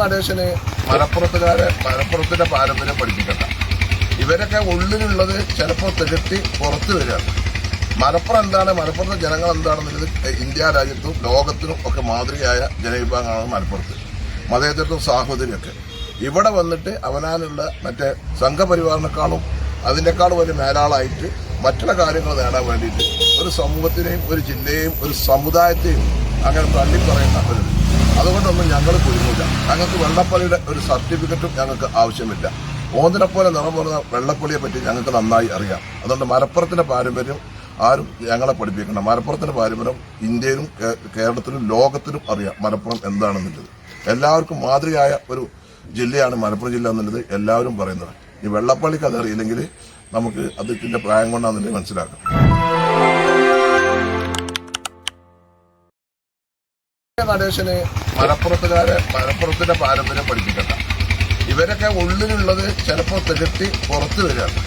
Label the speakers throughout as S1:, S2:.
S1: നടേശന് മലപ്പുറത്തുകാരെ മലപ്പുറത്തിന്റെ പാരമ്പര്യം പഠിപ്പിക്കണ്ട. ഇവരൊക്കെ ഉള്ളിലുള്ളത് ചിലപ്പോൾ തികട്ടി പുറത്തു വരികയാണ്. മലപ്പുറം എന്താണ്? മലപ്പുറത്തെ ജനങ്ങൾ എന്താണെന്നുള്ളത് ഇന്ത്യ രാജ്യത്തും ലോകത്തിനും ഒക്കെ മാതൃകയായ ജനവിഭാഗമാണ് മലപ്പുറത്ത്. മതേതരത്വം സാഹോദര്യമൊക്കെ. ഇവിടെ വന്നിട്ട് അവനാനുള്ള മറ്റേ സംഘപരിവാറിനേക്കാളും അതിനേക്കാളും വലിയ മേലാളായിട്ട് മറ്റുള്ള കാര്യങ്ങൾ നേടാൻ വേണ്ടിയിട്ട് ഒരു സമൂഹത്തിനെയും ഒരു ജില്ലയെയും ഒരു സമുദായത്തെയും അങ്ങനെ തള്ളിപ്പറയുന്ന ഒരു അതുകൊണ്ടൊന്നും ഞങ്ങൾ കുരുങ്ങില്ല. ഞങ്ങൾക്ക് വെള്ളപ്പള്ളിയുടെ ഒരു സർട്ടിഫിക്കറ്റും ഞങ്ങൾക്ക് ആവശ്യമില്ല. ഓന്തിനെപ്പോലെ പോലെ നിറമുള്ള വെള്ളപ്പള്ളിയെ പറ്റി ഞങ്ങൾക്ക് നന്നായി അറിയാം. അതുകൊണ്ട് മലപ്പുറത്തിന്റെ പാരമ്പര്യം ആരും ഞങ്ങളെ പഠിപ്പിക്കണം മലപ്പുറത്തിന്റെ പാരമ്പര്യം ഇന്ത്യയിലും കേരളത്തിലും ലോകത്തിലും അറിയാം മലപ്പുറം എന്താണെന്നുള്ളത്. എല്ലാവർക്കും മാതൃകയായ ഒരു ജില്ലയാണ് മലപ്പുറം ജില്ല എന്നുള്ളത് എല്ലാവരും പറയുന്നത് ഈ വെള്ളപ്പള്ളിക്ക് അറിയില്ലെങ്കിൽ നമുക്ക് അതിന്റെ പ്രായം കൊണ്ടാണെന്നുള്ളത് മനസ്സിലാക്കാം. നടേശന് മലപ്പുറത്തുകാരെ മലപ്പുറത്തിന്റെ പാരമ്പര്യം പഠിപ്പിക്കണ്ട. ഇവരൊക്കെ ഉള്ളിലുള്ളത് ചിലപ്പോൾ തികട്ടി പുറത്തു വരികയാണ്.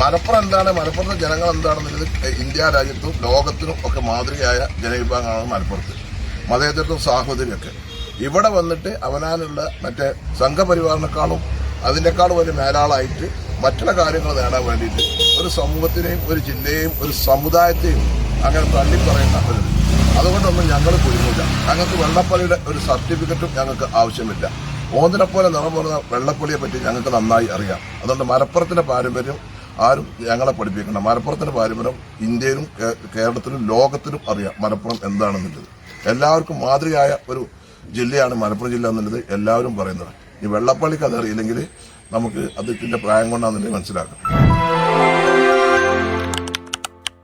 S1: മലപ്പുറം എന്താണ്? മലപ്പുറത്തെ ജനങ്ങൾ എന്താണെന്നുള്ളത് ഇന്ത്യ രാജ്യത്തും ലോകത്തിനും ഒക്കെ മാതൃകയായ ജനവിഭാഗമാണ് മലപ്പുറത്ത്. മതേതരത്വം സാഹോദര്യമൊക്കെ. ഇവിടെ വന്നിട്ട് അവനാനുള്ള മറ്റേ സംഘപരിവാറിനേക്കാളും അതിനേക്കാളും വലിയ മേലാളായിട്ട് മറ്റുള്ള കാര്യങ്ങൾ നേടാൻ വേണ്ടിയിട്ട് ഒരു സമൂഹത്തിനെയും ഒരു ജില്ലയെയും ഒരു സമുദായത്തെയും അങ്ങനെ തള്ളിപ്പറയുന്ന ഒരു ഞങ്ങൾക്ക് വെള്ളപ്പള്ളിയുടെ ഒരു സർട്ടിഫിക്കറ്റും ഞങ്ങൾക്ക് ആവശ്യമില്ല. ഓന്തിനെ പോലെ നിറമുള്ള വെള്ളപ്പള്ളിയെ പറ്റി ഞങ്ങൾക്ക് നന്നായി അറിയാം. അതുകൊണ്ട് മലപ്പുറത്തിന്റെ പാരമ്പര്യം ആരും ഞങ്ങളെ പഠിപ്പിക്കണം മലപ്പുറത്തിന്റെ പാരമ്പര്യം ഇന്ത്യയിലും കേരളത്തിലും ലോകത്തിലും അറിയാം മലപ്പുറം എന്താണെന്നുള്ളത്. എല്ലാവർക്കും മാതൃകയായ ഒരു ജില്ലയാണ് മലപ്പുറം ജില്ല എന്നുള്ളത് എല്ലാവരും പറയുന്നത്. ഈ വെള്ളപ്പള്ളിക്ക് അത് അറിയില്ലെങ്കിൽ നമുക്ക് അതിന്റെ പ്രായം കൊണ്ടാണെന്നുള്ളത് മനസ്സിലാക്കാം.